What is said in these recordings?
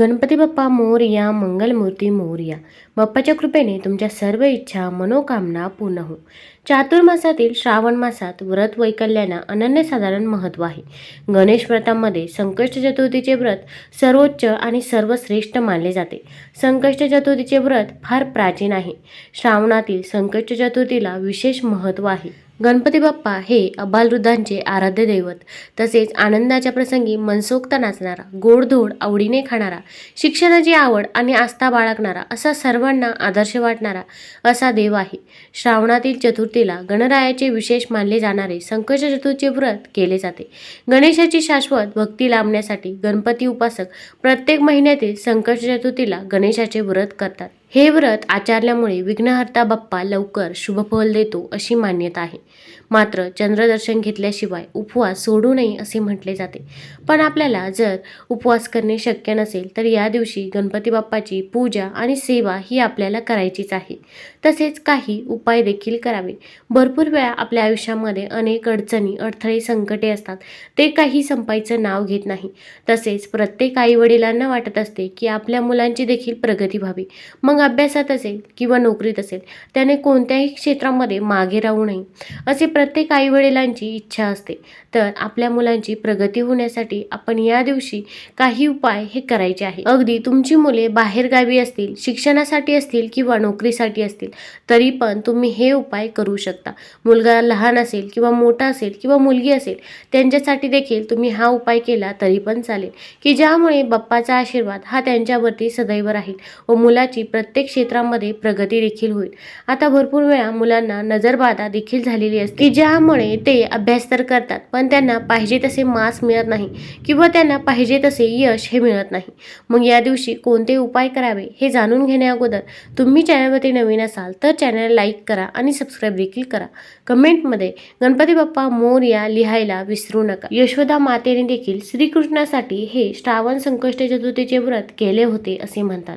गणपती बाप्पा मोरया मंगलमूर्ती मोरया. बाप्पाच्या कृपेने तुमच्या सर्व इच्छा मनोकामना पूर्ण हो. चातुर्मासातील श्रावण मासात व्रत वैकल्याना अनन्यसाधारण महत्त्व आहे. गणेश व्रतामध्ये संकष्ट चतुर्थीचे व्रत सर्वोच्च आणि सर्वश्रेष्ठ मानले जाते. संकष्ट चतुर्थीचे व्रत फार प्राचीन आहे. श्रावणातील संकष्ट चतुर्थीला विशेष महत्त्व आहे. गणपती बाप्पा हे अबालवृद्धांचे आराध्य दैवत. तसेच आनंदाच्या प्रसंगी मनसोक्त नाचणारा गोडधोड आवडीने खाणारा शिक्षणाची आवड आणि आस्था बाळगणारा असा सर्वांना आदर्श वाटणारा असा देव आहे. श्रावणातील चतुर्थीला गणरायाचे विशेष मानले जाणारे संकट चतुर्थीचे व्रत केले जाते. गणेशाची शाश्वत भक्ती लाभण्यासाठी गणपती उपासक प्रत्येक महिन्यातील संकट चतुर्थीला गणेशाचे व्रत करतात. हे व्रत आचरल्यामुळे विघ्नहर्ता बाप्पा लवकर शुभफल देतो अशी मान्यता आहे. मात्र चंद्रदर्शन घेतल्याशिवाय उपवास सोडू नये असे म्हटले जाते. पण आपल्याला जर उपवास करणे शक्य नसेल तर या दिवशी गणपती बाप्पाची पूजा आणि सेवा ही आपल्याला करायचीच आहे. तसेच काही उपाय देखील करावे. भरपूर वेळा आपल्या आयुष्यामध्ये अनेक अडचणी अडथळे संकटे असतात. ते काही संपायचं नाव घेत नाही. तसेच प्रत्येक आईवडिलांना वाटत असते की आपल्या मुलांची देखील प्रगती व्हावी. मग अभ्यासात असेल किंवा नोकरीत असेल. त्याने कोणत्याही क्षेत्रामध्ये मागे राहू नये असे प्रत्येक आईवडिलांची इच्छा असते. तर आपल्या मुलांची प्रगती होण्यासाठी आपण या दिवशी काही उपाय हे करायचे आहे अगदी तुमची मुले बाहेरगावी असतील शिक्षणासाठी असतील किंवा नोकरीसाठी असतील तरी पण तुम्ही हे उपाय करू शकता. मुलगा लहान असेल किंवा मोठा असेल किंवा मुलगी असेल त्यांच्यासाठी देखील तुम्ही हा उपाय केला तरी पण चालेल. की ज्यामुळे बाप्पाचा आशीर्वाद हा त्यांच्यावरती सदैव राहील व मुलाची प्रत्येक प्रत्येक क्षेत्रामध्ये प्रगती देखील होईल. आता भरपूर वेळा मुलांना नजरबाधा देखील झालेली असते. की ज्यामुळे ते अभ्यास तर करतात पण त्यांना पाहिजे तसे मार्क्स मिळत नाही किंवा त्यांना पाहिजे तसे यश हे मिळत नाही. मग या दिवशी कोणते उपाय करावे हे जाणून घेण्या अगोदर तुम्ही चॅनलवरती नवीन असाल तर चॅनल लाईक करा आणि सबस्क्राईब देखील करा. कमेंटमध्ये गणपती बाप्पा मोरया लिहायला विसरू नका. यशोदा मातेने देखील श्रीकृष्णासाठी हे श्रावण संकष्ट चतुर्थीचे व्रत केले होते असे म्हणतात.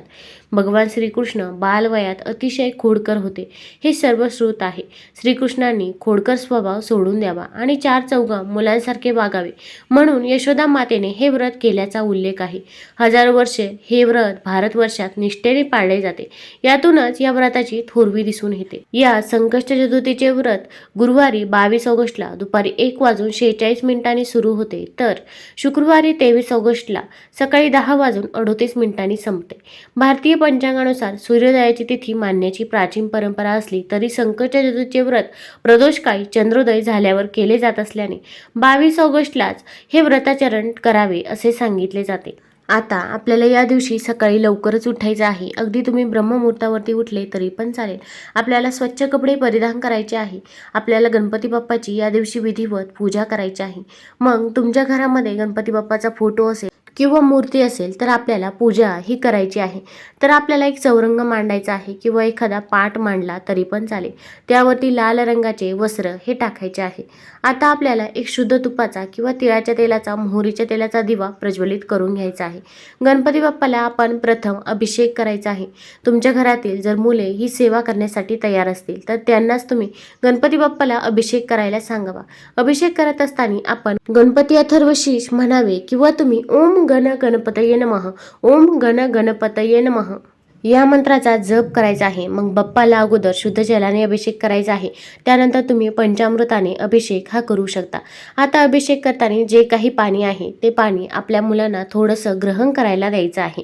भगवान श्रीकृष्ण बालवयात अतिशय खोडकर होते. हे सर्व स्रोत आहे. श्रीकृष्णांनी खोडकर स्वभाव सोडून द्यावा आणि चार चौघा मुलांसारखे वागावे. म्हणून यशोदा मातेने हे व्रत केल्याचा उल्लेख आहे. हजारो वर्षे हे व्रत भारतवर्षात निष्ठेने पाळले जाते. यातूनच या व्रताची थोरवी दिसून येते. या संकष्ट चतुर्थीचे व्रत गुरुवारी बावीस ऑगस्टला दुपारी एक वाजून शेहेचाळीस मिनिटांनी सुरू होते. तर शुक्रवारी तेवीस ऑगस्टला सकाळी दहा वाजून अडोतीस मिनिटांनी संपते. भारतीय पंचांगानुसार सूर्योदयाची तिथी मानण्याची प्राचीन परंपरा असली तरी संकटच्या चतुर्थीचे व्रत प्रदोषकाळी चंद्रोदय झाल्यावर केले जात असल्याने बावीस ऑगस्टलाच हे व्रताचरण करावे असे सांगितले जाते. आता आपल्याला या दिवशी सकाळी लवकरच उठायचं आहे. अगदी तुम्ही ब्रह्ममुहूर्तावरती उठले तरी पण चालेल. आपल्याला स्वच्छ कपडे परिधान करायचे आहे. आपल्याला गणपती बाप्पाची या दिवशी विधिवत पूजा करायची आहे. मग तुमच्या घरामध्ये गणपती बाप्पाचा फोटो असेल किंवा मूर्ती असेल तर आपल्याला पूजा ही करायची आहे. तर आपल्याला एक चौरंग मांडायचा आहे किंवा एखादा पाट मांडला तरी पण चालेल. त्यावरती लाल रंगाचे वस्त्र हे टाकायचे आहे. आता आपल्याला एक शुद्ध तुपाचा किंवा तिळाच्या तेलाचा मोहरीच्या तेलाचा दिवा प्रज्वलित करून घ्यायचा आहे. गणपती बाप्पाला आपण प्रथम अभिषेक करायचा आहे. तुमच्या घरातील जर मुले ही सेवा करण्यासाठी तयार असतील तर त्यांनाच तुम्ही गणपती बाप्पाला अभिषेक करायला सांगावा. अभिषेक करत असताना आपण गणपती अथर्वशीष म्हणावे किंवा तुम्ही ओम गण गणपतये नमः ओम गण गणपतये नमः या मंत्राचा जप करायचा आहे. मग बाप्पाला अगोदर शुद्ध जलाने अभिषेक करायचा आहे. त्यानंतर तुम्ही पंचामृताने अभिषेक हा करू शकता. आता अभिषेक करताना जे काही पाणी आहे ते पाणी आपल्या मुलांना थोडंसं ग्रहण करायला द्यायचं आहे.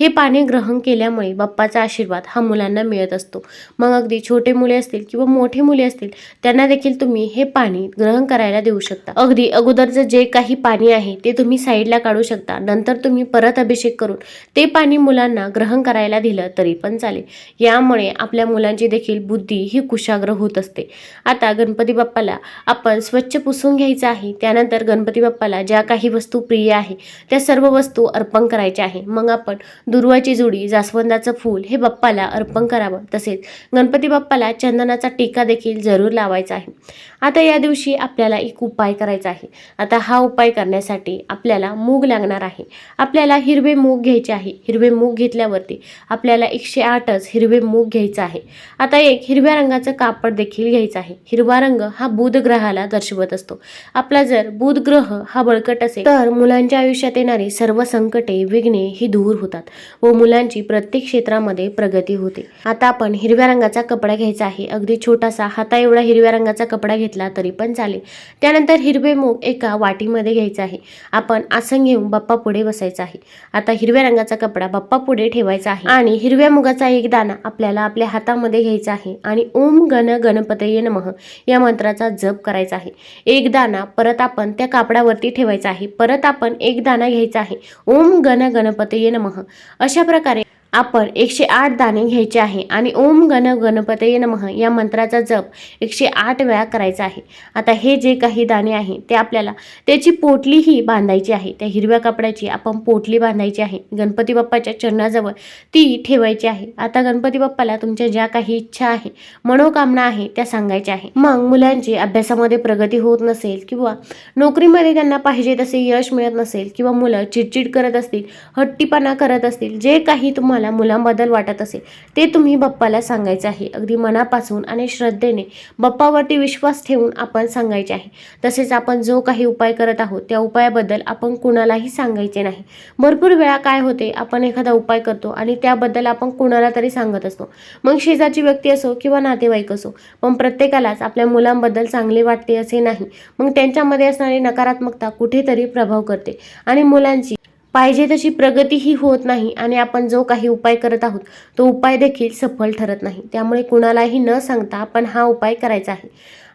हे पाणी ग्रहण केल्यामुळे बाप्पाचा आशीर्वाद हा मुलांना मिळत असतो. मग अगदी छोटे मुले असतील किंवा मोठे मुले असतील त्यांना देखील तुम्ही हे पाणी ग्रहण करायला देऊ शकता. अगदी अगोदरचं जे काही पाणी आहे ते तुम्ही साईडला काढू शकता. नंतर तुम्ही परत अभिषेक करून ते पाणी मुलांना ग्रहण करायला लिहिलं तरी पण चालेल. यामुळे आपल्या मुलांची देखील बुद्धी ही कुशाग्र होत असते. आता गणपती बाप्पाला आपण स्वच्छ पुसून घ्यायचं आहे. त्यानंतर गणपती बाप्पाला ज्या काही वस्तू प्रिय आहे त्या सर्व वस्तू अर्पण करायच्या आहे. मग आपण दुर्वाची जुडी जास्वंदाचं फूल हे बाप्पाला अर्पण करावं. तसेच गणपती बाप्पाला चंदनाचा टीका देखील जरूर लावायचा आहे. आता या दिवशी आपल्याला एक उपाय करायचा आहे. आता हा उपाय करण्यासाठी आपल्याला मूग लागणार आहे. आपल्याला हिरवे मूग घ्यायचे आहे. हिरवे मूग घेतल्यावरती आपल्याला एकशे आठच हिरवे मूग घ्यायचं आहे. आता एक हिरव्या रंगाचं कापड देखील घ्यायचं आहे. हिरवा रंग हा बुध ग्रहाला दर्शवत असतो. आपला जर बुध ग्रह हा बळकट असेल तर मुलांच्या आयुष्यात येणारी सर्व संकटे विघ्ने ही दूर होतात व मुलांची प्रत्येक क्षेत्रामध्ये प्रगती होते. आता आपण हिरव्या रंगाचा कपडा घ्यायचा आहे. अगदी छोटासा हाता एवढा हिरव्या रंगाचा कपडा घेतला तरी पण चालेल. त्यानंतर हिरवे मूग एका वाटीमध्ये घ्यायचा आहे. आपण आसन घेऊन बाप्पा पुढे बसायचं आहे. आता हिरव्या रंगाचा कपडा बाप्पा पुढे ठेवायचा आहे आणि हिरव्या मुगाचा एक दाना आपल्याला आपल्या हातामध्ये घ्यायचा आहे. आणि ओम गण गणपतये नमः या मंत्राचा जप करायचा आहे. एक दाना परत आपण त्या कापडावरती ठेवायचा आहे. परत आपण एक दाना घ्यायचा आहे. ओम गण गणपतये नमः. अशा प्रकारे आपण एकशे आठ दाणे घ्यायचे आहे आणि ओम गण गणपतये नमः या मंत्राचा जप एकशे आठ वेळा करायचा आहे. आता हे जे काही दाणे आहे ते आपल्याला त्याची पोटलीही बांधायची आहे. त्या हिरव्या कपड्याची आपण पोटली बांधायची आहे. गणपती बाप्पाच्या चरणाजवळ ती ठेवायची आहे. आता गणपती बाप्पाला तुमच्या ज्या काही इच्छा आहे मनोकामना आहे त्या सांगायच्या आहे. मग मुलांची अभ्यासामध्ये प्रगती होत नसेल किंवा नोकरीमध्ये त्यांना पाहिजे तसे यश मिळत नसेल किंवा मुलं चिडचिड करत असतील हट्टीपणा करत असतील जे काही तुम्हाला मुलांबद्दल वाटत असेल ते तुम्ही बाप्पाला सांगायचं आहे. अगदी मनापासून आणि श्रद्धेने बाप्पावरती विश्वास ठेवून आपण सांगायचे आहे. तसेच आपण जो काही उपाय करत आहोत त्या उपायाबद्दल आपण कुणालाही सांगायचे नाही. भरपूर वेळा काय होते आपण एखादा उपाय करतो आणि त्याबद्दल आपण कुणाला तरी सांगत असतो. मग शेजारची व्यक्ती असो किंवा नातेवाईक असो पण प्रत्येकालाच आपल्या मुलांबद्दल चांगले वाटते असे नाही. मग त्यांच्यामध्ये असणारी नकारात्मकता कुठेतरी प्रभाव करते आणि मुलांची पाहिजे तशी प्रगतीही होत नाही आणि आपण जो काही उपाय करत आहोत तो उपाय देखील सफल ठरत नाही. त्यामुळे कुणालाही न सांगता आपण हा उपाय करायचा आहे.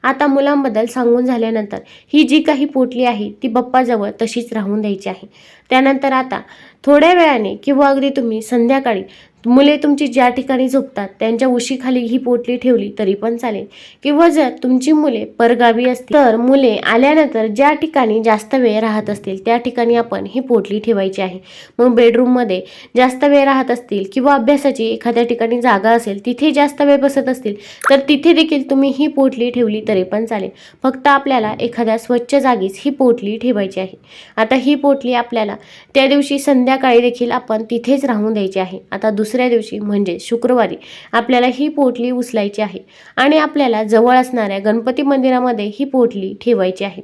आता मुलांबद्दल सांगून झाल्यानंतर ही जी काही पोटली आहे ती बाप्पाजवळ तशीच राहून द्यायची आहे. त्यानंतर आता थोड्या वेळाने किंवा अगदी तुम्ही संध्याकाळी मुले तुमची ज्या ठिकाणी झोपतात त्यांच्या उशीखाली ही पोटली ठेवली तरी पण चालेल. किंवा जर तुमची मुले परगावी असतील तर मुले आल्यानंतर ज्या ठिकाणी जास्त वेळ राहत असतील त्या ठिकाणी आपण ही पोटली ठेवायची आहे. मग बेडरूममध्ये जास्त वेळ राहत असतील किंवा अभ्यासाची एखाद्या ठिकाणी जागा असेल तिथे जास्त वेळ बसत असतील तर तिथे देखील तुम्ही ही पोटली ठेवली तरी पण चालेल. फक्त आपल्याला एखाद्या स्वच्छ जागीच ही पोटली ठेवायची आहे. आता ही पोटली आपल्याला त्या दिवशी संध्याकाळी देखील आपण तिथेच राहून द्यायची आहे. आता दुसऱ्या दिवशी म्हणजे शुक्रवारी आपल्याला ही पोटली उचलायची आहे आणि आपल्याला जवळ असणाऱ्या गणपती मंदिरामध्ये ही पोटली ठेवायची आहे.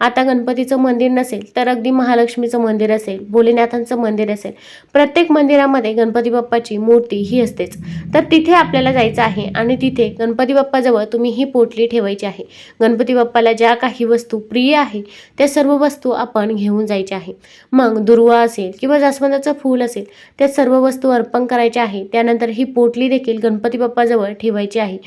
आता गणपतीचं मंदिर नसेल तर अगदी महालक्ष्मीचं मंदिर असेल भोलेनाथांचं मंदिर असेल प्रत्येक मंदिरामध्ये गणपती बाप्पाची मूर्ती ही असतेच. तर तिथे आपल्याला जायचं आहे आणि तिथे गणपती बाप्पाजवळ तुम्ही ही पोटली ठेवायची आहे. गणपती बाप्पाला ज्या काही वस्तू प्रिय आहे त्या सर्व वस्तू आपण घेऊन जायच्या आहे. मग दुर्वा असेल किंवा जास्वंदाचं फूल असेल त्या सर्व वस्तू अर्पण करायच्या आहे. त्यानंतर ही पोटली देखील गणपती बाप्पाजवळ ठेवायची आहे.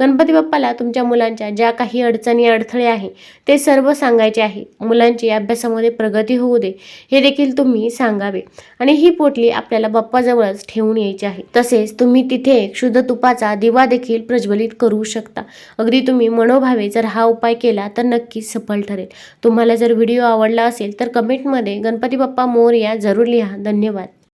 गणपती बाप्पाला तुमच्या मुलांच्या ज्या काही अडचणी अडथळे आहे ते सर्व सांगायचे आहे. मुलांची अभ्यासामध्ये प्रगती होऊ दे हे देखील तुम्ही सांगावे. आणि ही पोटली आपल्याला बाप्पाजवळच ठेवून यायची आहे. तसेच तुम्ही तिथे शुद्ध तुपाचा दिवा देखील प्रज्वलित करू शकता. अगदी तुम्ही मनोभावे जर हा उपाय केला तर नक्कीच सफल ठरेल. तुम्हाला जर व्हिडिओ आवडला असेल तर कमेंटमध्ये गणपती बाप्पा मोरया जरूर लिहा. धन्यवाद.